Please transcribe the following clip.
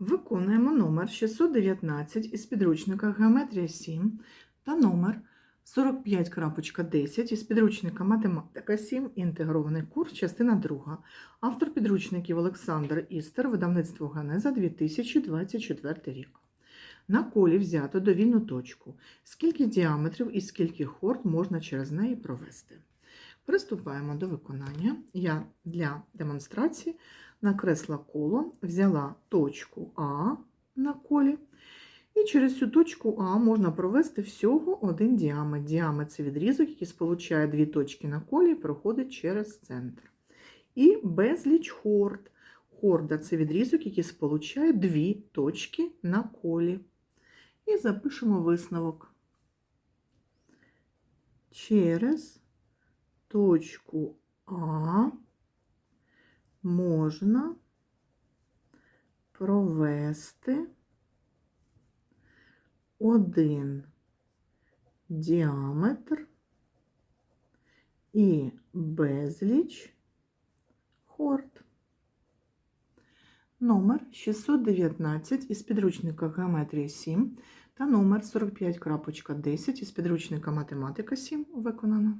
Виконуємо номер 619 із підручника Геометрія 7 та номер 45.10 із підручника Математика 7, інтегрований курс, частина 2. Автор підручників Олександр Істер, видавництво Ганеза 2024 рік. На колі взято довільну точку. Скільки діаметрів і скільки хорд можна через неї провести. Приступаємо до виконання. Я для демонстрації накресла коло, взяла точку А на колі, і через цю точку А можна провести всього один діаметр. Діаметр це відрізок, який сполучає дві точки на колі і проходить через центр. І безліч хорд. Хорда це відрізок, який сполучає дві точки на колі. І запишемо висновок. Через точку А можна провести один діаметр і безліч хорд. Номер 619 із підручника Геометрія 7 та номер 45.10 із підручника Математика 7 виконано.